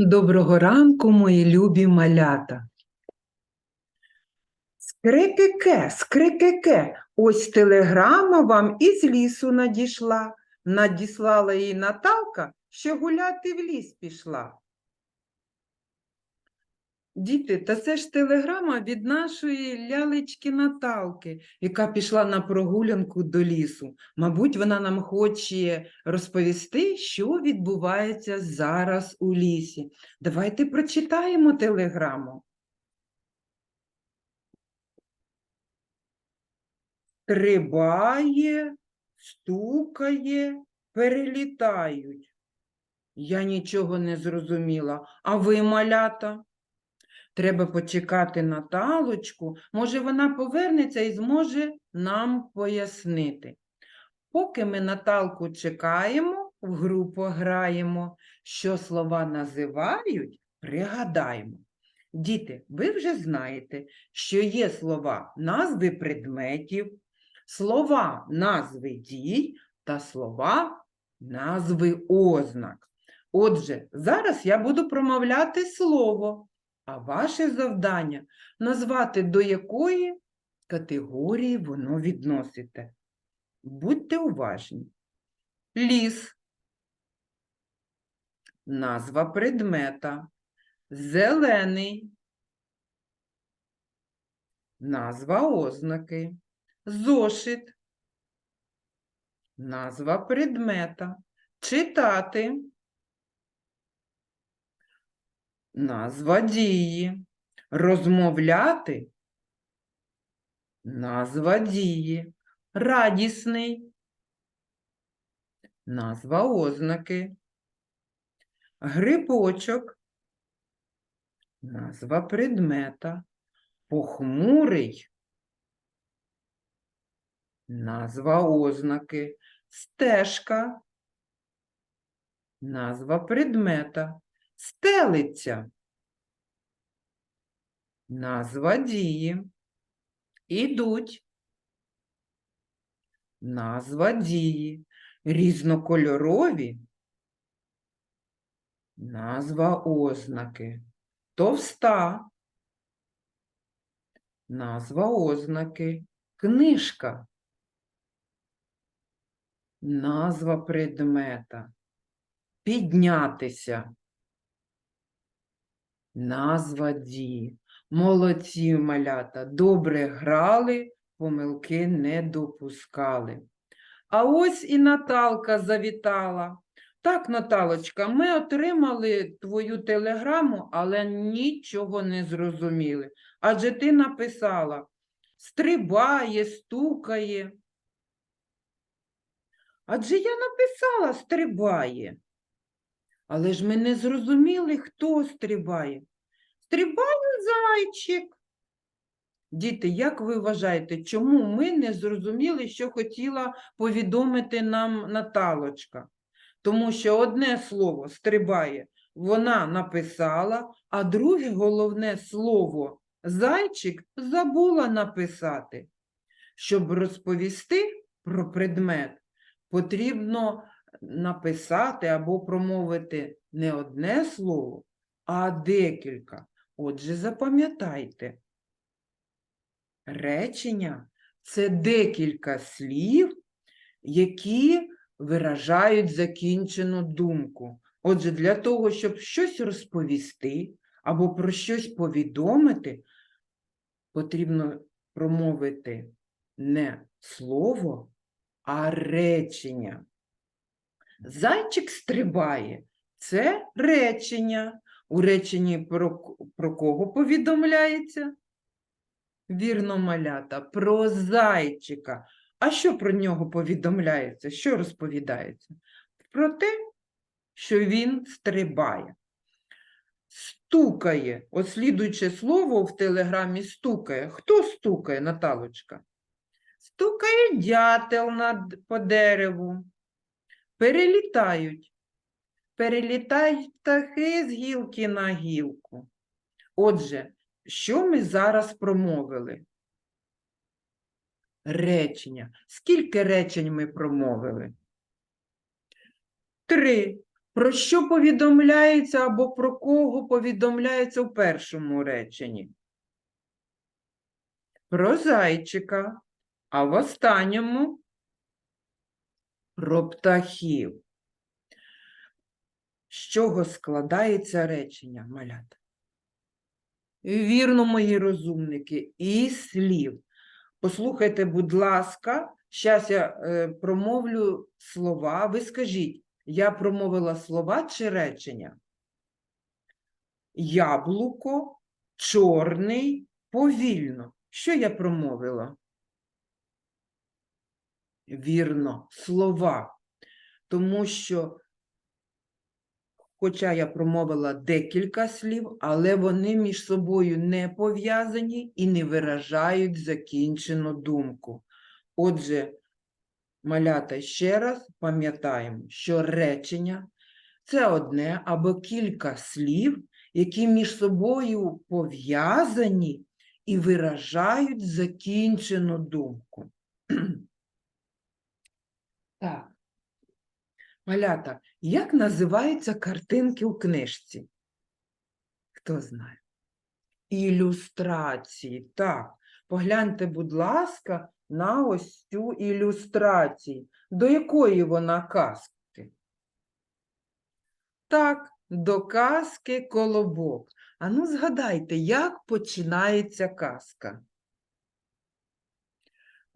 Доброго ранку, мої любі малята. Скрикике, скрикике, ось телеграма вам із лісу надійшла. Надіслала їй Наталка, що гуляти в ліс пішла. Діти, та це ж телеграма від нашої лялечки Наталки, яка пішла на прогулянку до лісу. Мабуть, вона нам хоче розповісти, що відбувається зараз у лісі. Давайте прочитаємо телеграму. Стрибає, стукає, перелітають. Я нічого не зрозуміла. А ви, малята? Треба почекати Наталочку. Може, вона повернеться і зможе нам пояснити. Поки ми Наталку чекаємо, в гру пограємо, що слова називають, пригадаємо. Діти, ви вже знаєте, що є слова назви предметів, слова назви дій та слова назви ознак. Отже, зараз я буду промовляти слово, а ваше завдання назвати до якої категорії воно відносите. Будьте уважні. Ліс. Назва предмета. Зелений. Назва ознаки. Зошит. Назва предмета. Читати. Назва дії. Розмовляти. Назва дії. Радісний. Назва ознаки. Грибочок. Назва предмета. Похмурий. Назва ознаки. Стежка. Назва предмета. Стелиця. Назва дії. Ідуть. Назва дії. Різнокольорові. Назва ознаки. Товста. Назва ознаки. Книжка. Назва предмета. Піднятися. Назва дії. Молодці малята. Добре грали, помилки не допускали. А ось і Наталка завітала. Так, Наталочка, ми отримали твою телеграму, але нічого не зрозуміли. Адже ти написала стрибає, стукає. Адже я написала стрибає. Але ж ми не зрозуміли, хто стрибає. Стрибає зайчик. Діти, як ви вважаєте, чому ми не зрозуміли, що хотіла повідомити нам Наталочка? Тому що одне слово стрибає, вона написала, а друге головне слово зайчик забула написати. Щоб розповісти про предмет, потрібно написати або промовити не одне слово, а декілька. Отже, запам'ятайте. Речення це декілька слів, які виражають закінчену думку. Отже, для того, щоб щось розповісти або про щось повідомити, потрібно промовити не слово, а речення. Зайчик стрибає це речення. У реченні про, про кого повідомляється? Вірно, малята, про зайчика. А що про нього повідомляється? Що розповідається? Про те, що він стрибає. Стукає. От слідуюче слово в телеграмі стукає. Хто стукає, Наталочка? Стукає дятел по дереву. Перелітають. Перелітають птахи з гілки на гілку. Отже, що ми зараз промовили? Речення. Скільки речень ми промовили? Три. Про що повідомляється або про кого повідомляється у першому реченні? Про зайчика, а в останньому про птахів. З чого складається речення, малята? Вірно, мої розумники, і слів. Послухайте, будь ласка, зараз я е, промовлю слова. Ви скажіть, я промовила слова чи речення? Яблуко, чорний, повільно. Що я промовила? Вірно, слова. Тому що, хоча я промовила декілька слів, але вони між собою не пов'язані і не виражають закінчену думку. Отже, малята ще раз пам'ятаємо, що речення це одне або кілька слів, які між собою пов'язані і виражають закінчену думку. Так. Малята, як називаються картинки у книжці? Хто знає? Ілюстрації. Так, погляньте, будь ласка, на ось цю ілюстрацію. До якої вона казки? Так, до казки колобок. Ану, згадайте, як починається казка?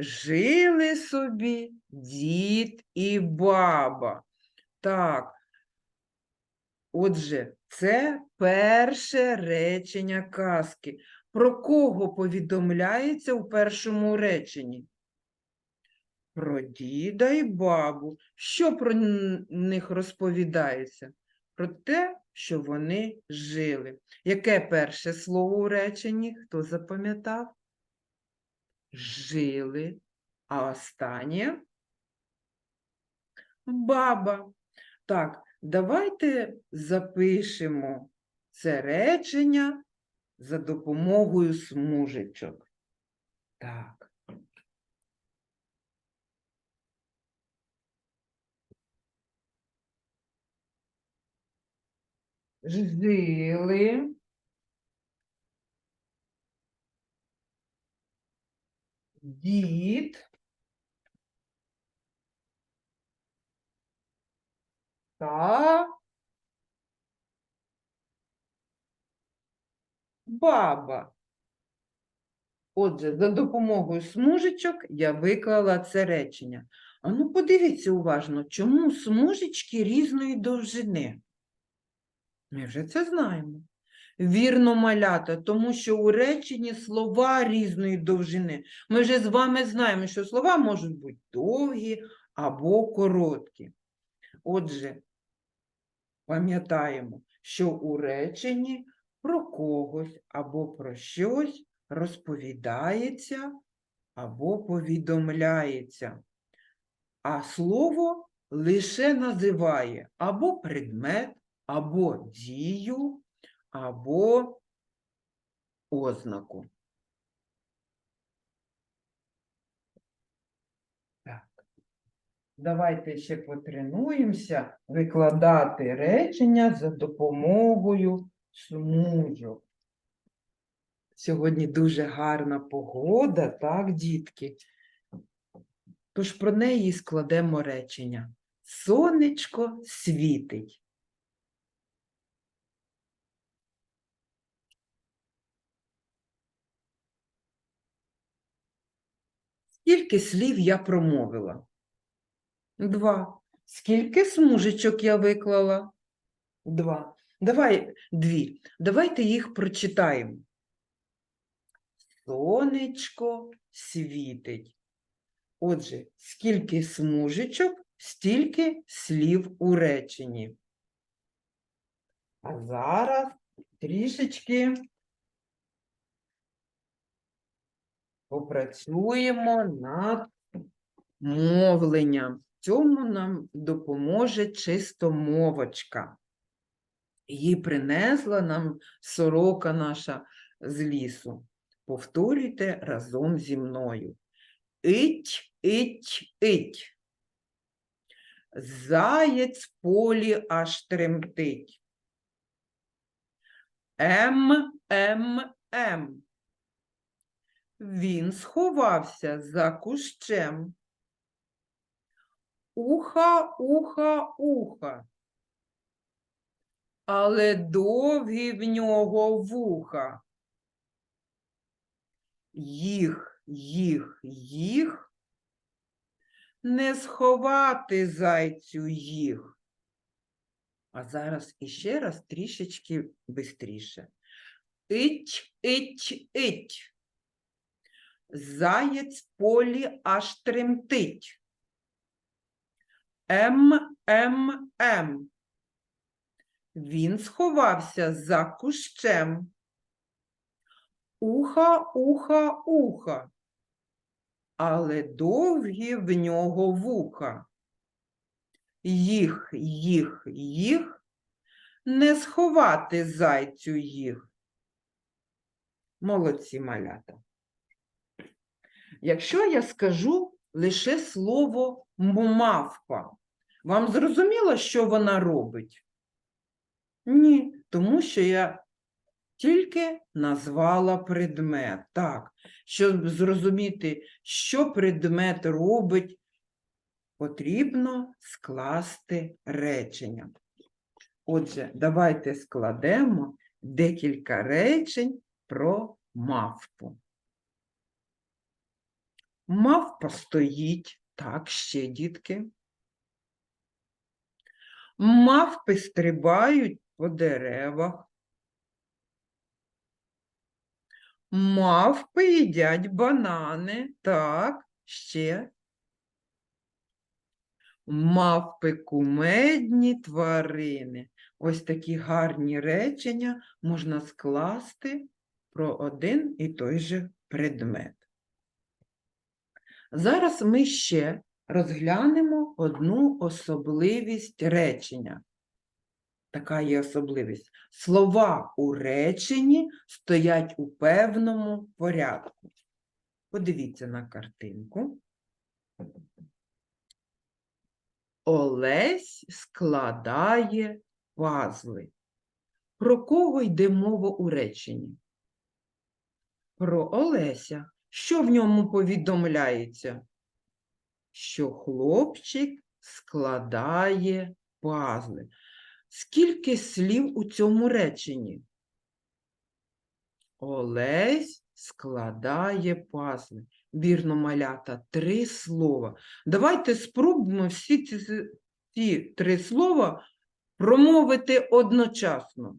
Жили собі дід і баба. Так. Отже, це перше речення казки. Про кого повідомляється у першому реченні? Про діда і бабу. Що про них розповідається? Про те, що вони жили. Яке перше слово у реченні? Хто запам'ятав? Жили. А останнє баба. Так, давайте запишемо це речення за допомогою смужечок. Так. Жили. Дід. Та баба. Отже, за допомогою смужечок я виклала це речення. А ну подивіться уважно, чому смужечки різної довжини? Ми вже це знаємо. Вірно, малята, тому що у реченні слова різної довжини. Ми вже з вами знаємо, що слова можуть бути довгі або короткі. Отже, пам'ятаємо, що у реченні про когось або про щось розповідається або повідомляється, а слово лише називає або предмет, або дію, або ознаку. Давайте ще потренуємося викладати речення за допомогою смужок. Сьогодні дуже гарна погода, так, дітки? Тож про неї складемо речення. Сонечко світить. Скільки слів я промовила? Два. Скільки смужечок я виклала? Два. Давай дві. Давайте їх прочитаємо. Сонечко світить. Отже, скільки смужечок, стільки слів у реченні. А зараз трішечки попрацюємо над мовленням. Цьому нам допоможе чистомовочка. Її принесла нам сорока наша з лісу. Повторюйте разом зі мною. Ить, ить, ить. Заєць полі аж тремтить. М, М, М. Він сховався за кущем. Уха, уха, уха. Але довгі в нього вуха. Їх, їх, їх. Не сховати зайцю їх. А зараз іще раз трішечки бистріше. Ить, ить, ить. Заєць полі аж тремтить. М, М, М. Він сховався за кущем. Уха, уха, уха. Але довгі в нього вуха. Їх, їх, їх. Не сховати зайцю їх. Молодці малята. Якщо я скажу лише слово мавпа, вам зрозуміло, що вона робить? Ні, тому що я тільки назвала предмет. Так, щоб зрозуміти, що предмет робить, потрібно скласти речення. Отже, давайте складемо декілька речень про мавпу. Мавпа стоїть, так, ще дітки. Мавпи стрибають по деревах. Мавпи їдять банани, так, ще. Мавпи кумедні тварини. Ось такі гарні речення можна скласти про один і той же предмет. Зараз ми ще розглянемо одну особливість речення. Така є особливість. Слова у реченні стоять у певному порядку. Подивіться на картинку. Олесь складає пазли. Про кого йде мова у реченні? Про Олеся. Що в ньому повідомляється? Що хлопчик складає пазли. Скільки слів у цьому реченні? Олесь складає пазли. Вірно, малята, три слова. Давайте спробуємо всі ці, ці три слова промовити одночасно.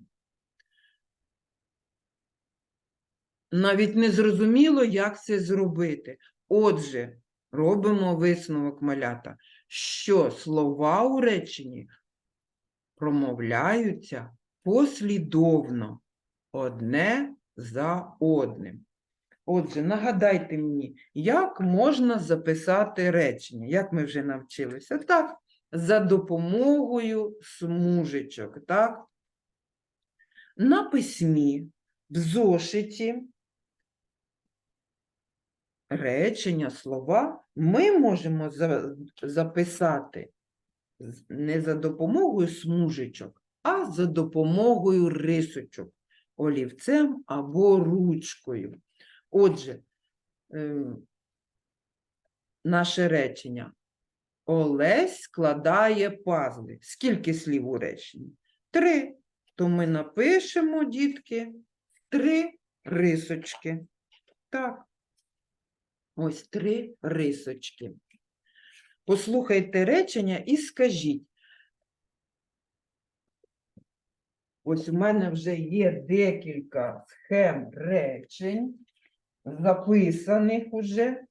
Навіть не зрозуміло, як це зробити. Отже, робимо висновок малята, що слова у реченні промовляються послідовно, одне за одним. Отже, нагадайте мені, як можна записати речення, як ми вже навчилися? Так, за допомогою смужечок, так? На письмі, в зошиті, речення, слова ми можемо за- записати не за допомогою смужечок, а за допомогою рисочок, олівцем або ручкою. Отже, ем, наше речення. Олесь складає пазли. Скільки слів у реченні? Три. То ми напишемо, дітки, три рисочки. Так. Ось три рисочки. Послухайте речення і скажіть. Ось у мене вже є декілька схем речень, записаних уже.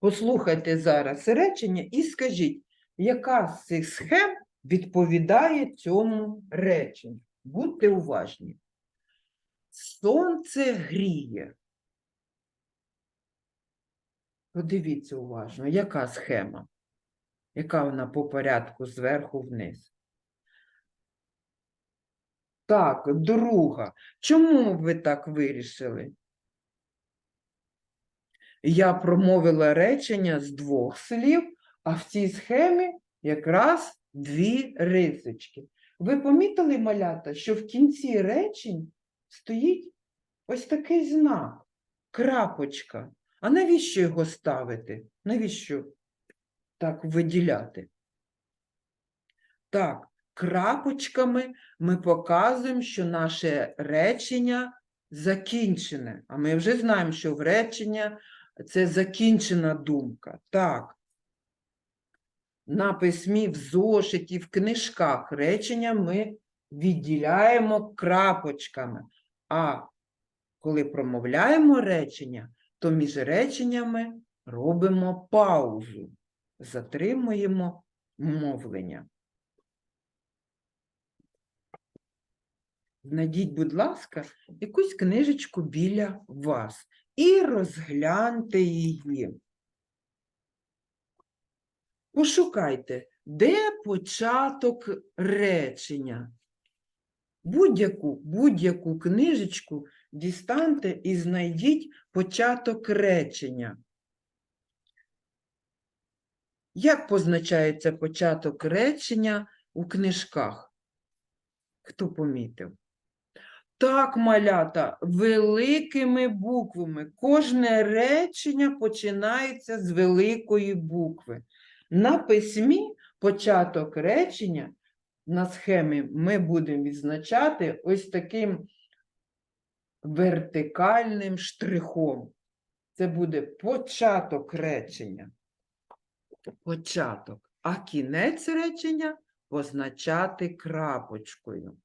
Послухайте зараз речення і скажіть, яка з цих схем відповідає цьому реченню. Будьте уважні. Сонце гріє. Подивіться уважно, яка схема? Яка вона по порядку зверху вниз? Так, друга. Чому ви так вирішили? Я промовила речення з двох слів, а в цій схемі якраз дві рисочки. Ви помітили, малята, що в кінці речень стоїть ось такий знак крапочка. А навіщо його ставити? Навіщо так виділяти? Так, крапочками ми показуємо, що наше речення закінчене. А ми вже знаємо, що в речення це закінчена думка. Так. На письмі, в зошиті, в книжках речення ми відділяємо крапочками. А коли промовляємо речення, то між реченнями робимо паузу, затримуємо мовлення. Знайдіть, будь ласка, якусь книжечку біля вас і розгляньте її. Пошукайте, де початок речення. Будь-яку будь-яку книжечку дістаньте і знайдіть початок речення. Як позначається початок речення у книжках? Хто помітив? Так, малята, великими буквами. Кожне речення починається з великої букви. На письмі початок речення на схемі ми будемо відзначати ось таким вертикальним штрихом. Це буде початок речення. Початок. А кінець речення позначати крапочкою.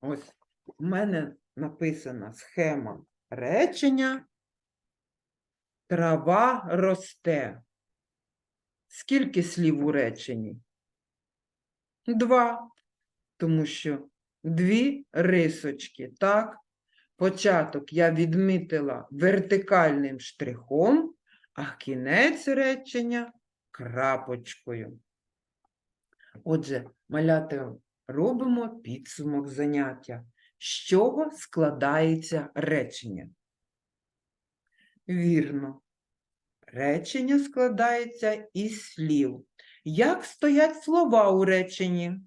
Ось у мене написана схема речення. Трава росте. Скільки слів у реченні? Два. Тому що дві рисочки, так? Початок я відмітила вертикальним штрихом, а кінець речення крапочкою. Отже, малята, робимо підсумок заняття. З чого складається речення? Вірно. Речення складається із слів. Як стоять слова у реченні?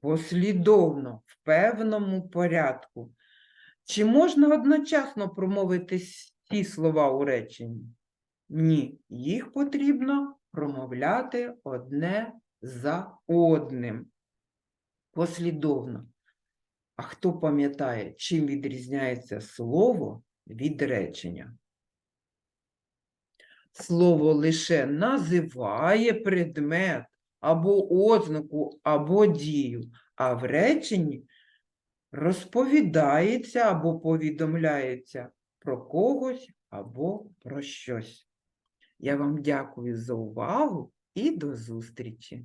Послідовно, в певному порядку. Чи можна одночасно промовити ці слова у реченні? Ні, їх потрібно промовляти одне за одним. Послідовно. А хто пам'ятає, чим відрізняється слово від речення? Слово лише називає предмет або ознаку, або дію, а в реченні розповідається або повідомляється про когось або про щось. Я вам дякую за увагу і до зустрічі!